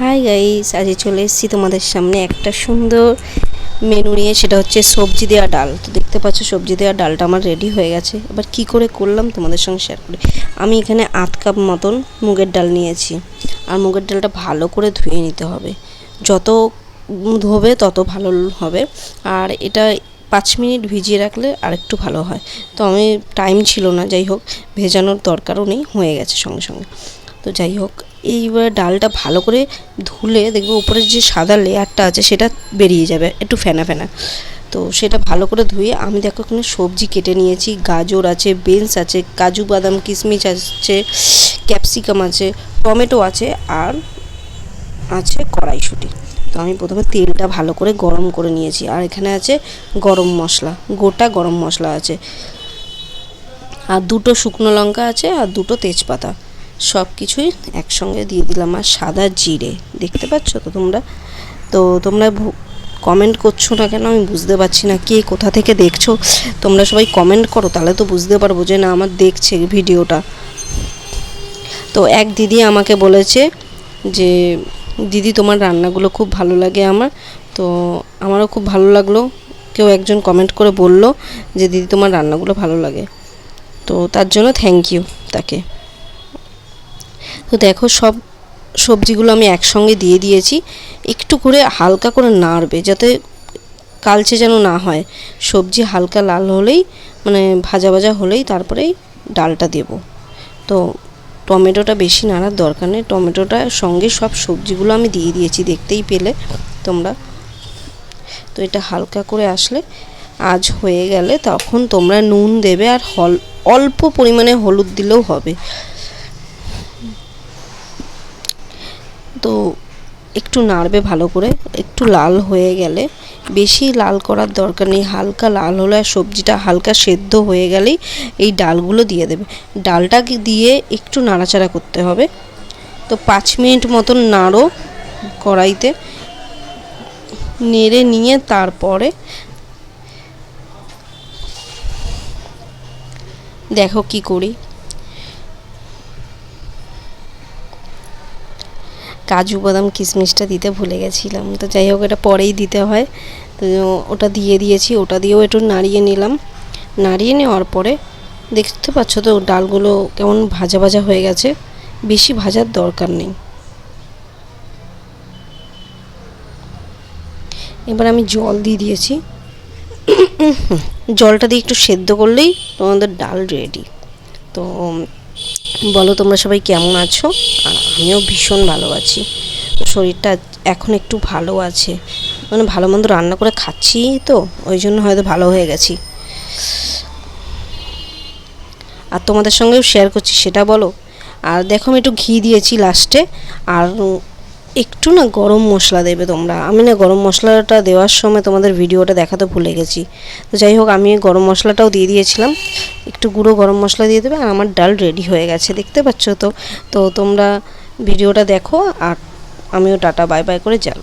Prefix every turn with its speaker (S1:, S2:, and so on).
S1: Hi guys আজকে চলে এসেছি তোমাদের সামনে একটা সুন্দর মেনু নিয়ে, সেটা হচ্ছে সবজি দেওয়া ডাল। তো দেখতে পাচ্ছ সবজি দেওয়া ডালটা আমার রেডি হয়ে গেছে। এবার কি করে করলাম তোমাদের সঙ্গে শেয়ার করি। আমি এখানে আধ কাপ মতন মুগের ডাল নিয়েছি। আর মুগের ডালটা ভালো করে ধুয়ে নিতে হবে। যত ধোবে তত ভালো হবে। আর এটা পাঁচ মিনিট ভিজিয়ে রাখলে আরেকটু ভালো হয়। তো আমি টাইম ছিল না, যাই হোক, ভেজানোর দরকারও নেই, হয়ে গেছে সঙ্গে সঙ্গে। তো যাই হোক এইবার ডালটা ভালো করে ধুলে দেখবে উপরের যে সাদা লেয়ারটা আছে সেটা বেরিয়ে যাবে, একটু ফেনা ফেনা। তো সেটা ভালো করে ধুয়ে আমি দেখো এখানে সবজি কেটে নিয়েছি, গাজর আছে, বেনস আছে, কাজু বাদাম কিশমিশ আছে, ক্যাপসিকাম আছে, টমেটো আছে আর আছে কড়াইশুঁটি। তো আমি প্রথমে তেলটা ভালো করে গরম করে নিয়েছি আর এখানে আছে গরম মশলা, গোটা গরম মশলা আছে। আর দুটো শুকনো লঙ্কা আছে আর দুটো তেজপাতা। সব কিছুই একসঙ্গে দিয়ে দিলাম আর সাদা জিরে। দেখতে পাচ্ছ তো তোমরা? তো তোমরা কমেন্ট করছ না কেন? আমি বুঝতে পারছি না কে কোথা থেকে দেখছ। তোমরা সবাই কমেন্ট করো, তাহলে তো বুঝতে পারব যে না, আমার দেখছে ভিডিওটা। তো এক দিদি আমাকে বলেছে যে, দিদি, তোমার রান্নাগুলো খুব ভালো লাগে আমার। তো আমারও খুব ভালো লাগল। কেউ একজন কমেন্ট করে বলল যে, দিদি, তোমার রান্নাগুলো ভালো লাগে। তো তার জন্য থ্যাংক ইউ তাকে। তো দেখো সব সবজিগুলো আমি একসঙ্গে দিয়ে দিয়েছি। একটু করে হালকা করে নাড়বে যাতে কালচে যেন না হয়। সবজি হালকা লাল হলেই মানে ভাজা ভাজা হলেই তারপরেই ডালটা দেব। তো টমেটোটা বেশি নাড়ার দরকার নেই। টমেটোটা সঙ্গে সব সবজিগুলো আমি দিয়ে দিয়েছি, দেখতেই পেলে তোমরা। তো এটা হালকা করে আসলে আজ হয়ে গেলে তখন তোমরা নুন দেবে আর হল, অল্প পরিমাণে হলুদ দিলেও হবে। তো একটু নাড়বে ভালো করে, একটু লাল হয়ে গেলে, বেশি লাল করার দরকার নেই, হালকা লাল হলে আর সবজিটা হালকা সেদ্ধ হয়ে গেলেই এই ডালগুলো দিয়ে দেবে। ডালটা দিয়ে একটু নাড়াচাড়া করতে হবে। তো পাঁচ মিনিট মতন নাড়ো কড়াইতে। নেড়ে নিয়ে তারপরে দেখো কি করি। কাজু বাদাম কিশমিশটা দিতে ভুলে গেছিলাম। তো যাই হোক, এটা পরেই দিতে হয়। তো ওটা দিয়ে দিয়েছি, ওটা দিয়েও একটু নাড়িয়ে নিলাম। নাড়িয়ে নেওয়ার পরে দেখতে পাচ্ছ তো ডালগুলো কেমন ভাজা ভাজা হয়ে গেছে। বেশি ভাজার দরকার নেই। এবার আমি জল দিয়ে দিয়েছি। জলটা দিয়ে একটু সেদ্ধ করলেই তোমাদের ডাল রেডি তো বলো তোমরা সবাই কেমন আছো? আর আমিও ভীষণ ভালো আছি শরীরটা এখন একটু ভালো আছে। মানে ভালো মন্দ রান্না করে খাচ্ছি তো, ওই জন্য হয়তো ভালো হয়ে গেছি। আর তোমাদের সঙ্গেও শেয়ার করছি, সেটা বলো। আর দেখো আমি একটু ঘি দিয়েছি লাস্টে আর একটু না গরম মশলা দেবে তোমরা। আমি না গরম মশলাটা দেওয়ার সময় তোমাদের ভিডিওটা দেখাতে ভুলে গেছি। তো যাই হোক, আমি গরম মশলাটাও দিয়ে দিয়েছিলাম। একটু গুঁড়ো গরম মশলা দিয়ে দেবে আর আমার ডাল রেডি হয়ে গেছে, দেখতে পাচ্ছ তো। তো তোমরা ভিডিওটা দেখো আর আমিও টাটা, বাই বাই করে যাব